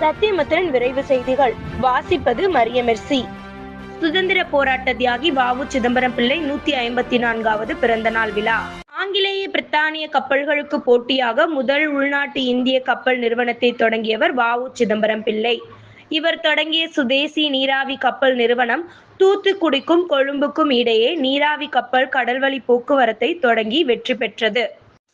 சத்தியமித்திரன் விரைவு செய்திகள். வாசிப்பது மரியமெர்சி சுதந்திர போராட்ட தியாகி வாவு சிதம்பரம் பிள்ளை நூத்தி ஐம்பத்தி நான்காவது பிறந்த நாள் விழா. ஆங்கிலேய பிரித்தானிய கப்பல்களுக்கு போட்டியாக முதல் உள்நாட்டு இந்திய கப்பல் நிறுவனத்தை தொடங்கியவர் வாவு சிதம்பரம் பிள்ளை. இவர் தொடங்கிய சுதேசி நீராவி கப்பல் நிறுவனம் தூத்துக்குடிக்கும் கொழும்புக்கும் இடையே நீராவி கப்பல் கடல்வழி போக்குவரத்தை தொடங்கி வெற்றி பெற்றது.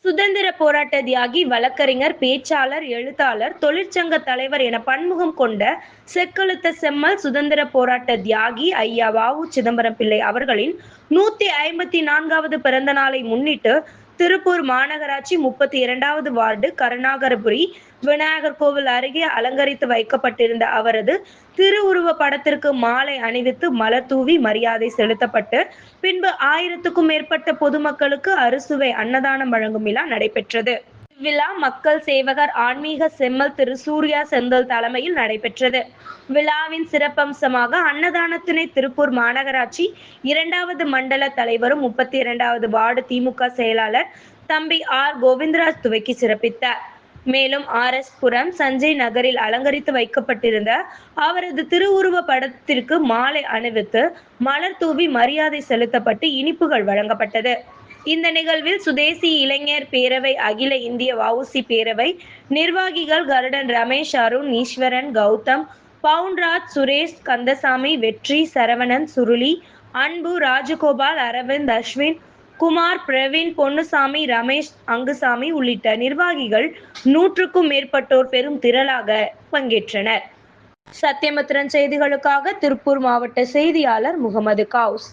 சுதந்திர போராட்ட தியாகி வழக்கறிஞர் பேச்சாளர் எழுத்தாளர் தொழிற்சங்க தலைவர் என பன்முகம் கொண்ட செக்கழுத்த செம்மல் சுதந்திர போராட்ட தியாகி ஐயா வாவு சிதம்பரம் பிள்ளை அவர்களின் நூத்தி ஐம்பத்தி நான்காவது பிறந்த நாளை முன்னிட்டு திருப்பூர் மாநகராட்சி முப்பத்தி இரண்டாவது வார்டு கருணாகரபுரி விநாயகர் கோவில் அருகே அலங்கரித்து வைக்கப்பட்டிருந்த அவரது திருவுருவ படத்திற்கு மாலை அணிவித்து மலர் தூவி மரியாதை செலுத்தப்பட்டு பின்பு ஆயிரத்துக்கும் மேற்பட்ட பொதுமக்களுக்கு அறுசுவை அன்னதானம் வழங்கும் விழா நடைபெற்றது. விழா மக்கள் சேவகர் ஆன்மீக செம்மல் திரு சூர்யா செந்தல் தலைமையில் நடைபெற்றது. விழாவின் சிறப்பம்சமாக அன்னதானத்தினை திருப்பூர் மாநகராட்சி இரண்டாவது மண்டல தலைவரும் முப்பத்தி இரண்டாவது வார்டு திமுக செயலாளர் தம்பி ஆர் கோவிந்தராஜ் துவக்கி சிறப்பித்தார். மேலும் ஆர் எஸ் புரம் சஞ்சய் நகரில் அலங்கரித்து வைக்கப்பட்டிருந்த அவரது திருவுருவ படத்திற்கு மாலை அணிவித்து மலர் தூவி மரியாதை செலுத்தப்பட்டு இனிப்புகள் வழங்கப்பட்டது. இந்த நிகழ்வில் சுதேசி இளைஞர் பேரவை அகில இந்திய வவுசி பேரவை நிர்வாகிகள் கருடன் ரமேஷ் அருண் ஈஸ்வரன் கௌதம் பவுன்ராஜ் சுரேஷ் கந்தசாமி வெற்றி சரவணன் சுருளி அன்பு ராஜகோபால் அரவிந்த் அஸ்வின் குமார் பிரவீன் பொன்னுசாமி ரமேஷ் அங்குசாமி உள்ளிட்ட நிர்வாகிகள் நூற்றுக்கும் மேற்பட்டோர் பெரும் திரளாக பங்கேற்றனர். சத்தியமித்திரன் செய்திகளுக்காக திருப்பூர் மாவட்ட செய்தியாளர் முகமது கவுஸ்.